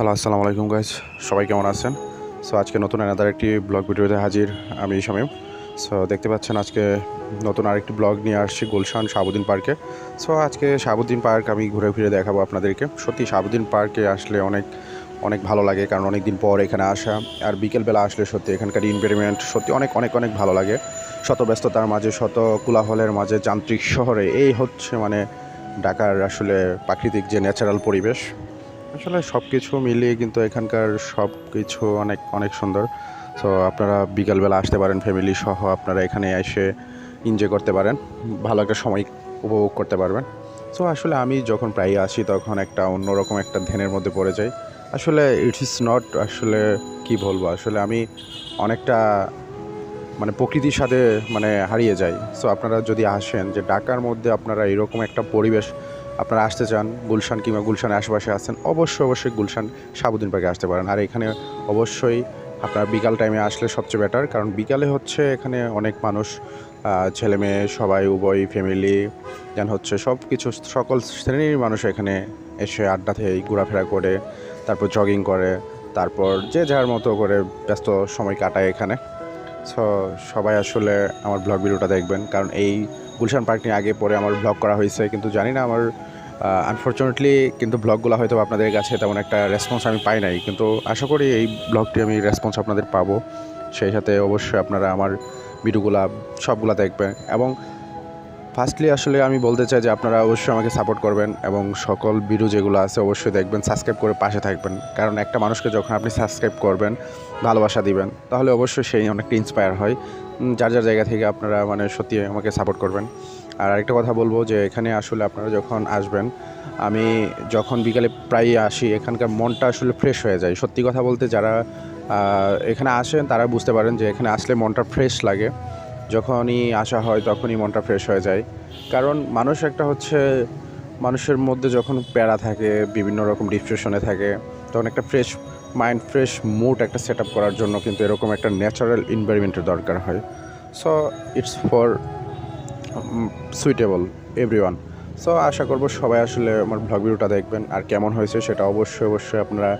Hello, আসসালামু আলাইকুম guys সবাই কেমন আছেন? সো আজকে নতুন আনাদার একটি ব্লগ ভিডিওতে হাজির আমি শামীম। সো দেখতে পাচ্ছেন আজকে নতুন আরেকটি ব্লগ নিয়ে আসছি গুলশান শাহাবুদ্দিন পার্কে সো আজকে শাহাবুদ্দিন পার্ক আমি ঘুরে ফিরে দেখাবো আপনাদেরকে। সত্যি শাহাবুদ্দিন পার্কে আসলে অনেক অনেক ভালো লাগে কারণ অনেক দিন পর এখানে আসা। আর বিকেলবেলা আসলে সত্যি এখানকার এনভায়রনমেন্ট সত্যি অনেক অনেক অনেক ভালো লাগে। শত ব্যস্ততার মাঝে, শত কোলাহলের মাঝে যান্ত্রিক শহরে এই হচ্ছে মানে ঢাকার আসলে প্রাকৃতিক যে ন্যাচারাল পরিবেশ। আসলে সব কিছু মিলিয়ে কিন্তু এখানকার সব কিছু অনেক অনেক সুন্দর। সো আপনারা বিকালবেলা আসতে পারেন ফ্যামিলি সহ আপনারা এখানে এসে এনজয় করতে পারেন। ভালো একটা সময় উপভোগ করতে পারবেন। সো আসলে আমি যখন প্রায় আসি, তখন একটা অন্যরকম একটা ধ্যানের মধ্যে পড়ে যাই। আসলে ইট ইজ নট আসলে কি বলব? আসলে আমি অনেকটা মানে প্রকৃতির সাথে মানে হারিয়ে যাই। সো আপনারা যদি আসেন যে ঢাকার মধ্যে আপনারা এরকম একটা পরিবেশ আপনারা আসতে চান, গুলশান কিংবা গুলশানের আশেপাশে আসেন অবশ্যই অবশ্যই গুলশান সাবুদ্দিন পার্কে আসতে পারেন। আর এখানে অবশ্যই আপনার বিকাল টাইমে আসলে সবচেয়ে বেটার কারণ বিকালে হচ্ছে এখানে অনেক মানুষ ছেলে মেয়ে সবাই, উভয় ফ্যামিলি যেন হচ্ছে সব কিছু সকল শ্রেণির মানুষ এখানে এসে আড্ডা থেকে ঘোরাফেরা করে, তারপর জগিং করে, তারপর যে যার মতো করে ব্যস্ত সময় কাটায় এখানে। সো সবাই আসলে আমার ব্লগ ভিডিওটা দেখবেন, কারণ এই গুলশান পার্ক নিয়ে আগে পরে আমার ব্লগ করা হয়েছে, কিন্তু জানি না আমার আনফর্চুনেটলি কিন্তু ব্লগগুলো হয়তো আপনাদের কাছে তেমন একটা রেসপন্স আমি পাই নাই, কিন্তু আশা করি এই ব্লগটি আমি রেসপন্স আপনাদের পাবো। সেই সাথে অবশ্যই আপনারা আমার ভিডিওগুলা সবগুলা দেখবেন এবং ফার্স্টলি আসলে আমি বলতে চাই যে আপনারা অবশ্যই আমাকে সাপোর্ট করবেন এবং সকল ভিডিও যেগুলো আছে অবশ্যই দেখবেন সাবস্ক্রাইব করে পাশে থাকবেন। কারণ একটা মানুষকে যখন আপনি সাবস্ক্রাইব করবেন, ভালোবাসা দিবেন, তাহলে অবশ্যই সেই অনেকটা ইন্সপায়ার হয়। যার যার জায়গা থেকে আপনারা মানে সত্যি আমাকে সাপোর্ট করবেন। আর আরেকটা কথা বলব যে, এখানে আসলে আপনারা যখন আসবেন, আমি যখন বিকালে প্রায়ই আসি, এখানকার মনটা আসলে ফ্রেশ হয়ে যায়। সত্যি কথা বলতে যারা এখানে আসেন, তারা বুঝতে পারেন যে, এখানে আসলে মনটা ফ্রেশ লাগে। যখনই আসা হয়, তখনই মনটা ফ্রেশ হয়ে যায়। কারণ মানুষ একটা হচ্ছে, মানুষের মধ্যে যখন প্যারা থাকে, বিভিন্ন রকম ডিপ্রেশনে থাকে, তখন একটা ফ্রেশ মাইন্ড ফ্রেশ মুড একটা সেট আপ করার জন্য কিন্তু এরকম একটা ন্যাচারাল এনভায়রনমেন্টের দরকার হয়। So it's for suitable everyone so আশা করব সবাই আসলে আমার ব্লগ ভিডিওটা দেখবেন আর কেমন হয়েছে সেটা অবশ্যই অবশ্যই আপনারা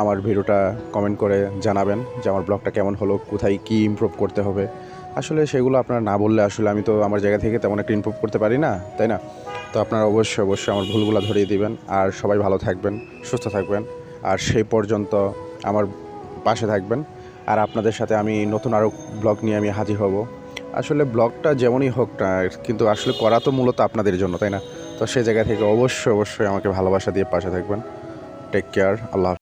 আমার ভিডিওটা কমেন্ট করে জানাবেন যে আমার ব্লগটা কেমন হলো, কোথায় কী ইমপ্রুভ করতে হবে। আসলে সেগুলো আপনারা না বললে আসলে আমি তো আমার জায়গা থেকে তেমন একটা ইমপ্রুভ করতে পারি না, তাই না? তো আপনারা অবশ্যই অবশ্যই আমার ভুলগুলো ধরিয়ে দিবেন। আর সবাই ভালো থাকবেন, সুস্থ থাকবেন। আর সেই পর্যন্ত আমার পাশে থাকবেন। আর আপনাদের সাথে আমি নতুন আরও ব্লগ নিয়ে আমি হাজির হব। আসলে ব্লগটা যেমনই হোক না, কিন্তু আসলে করা তো মূলত আপনাদের জন্য, তাই না? তো সেই জায়গা থেকে অবশ্যই অবশ্যই আমাকে ভালোবাসা দিয়ে পাশে থাকবেন। Take care Allah.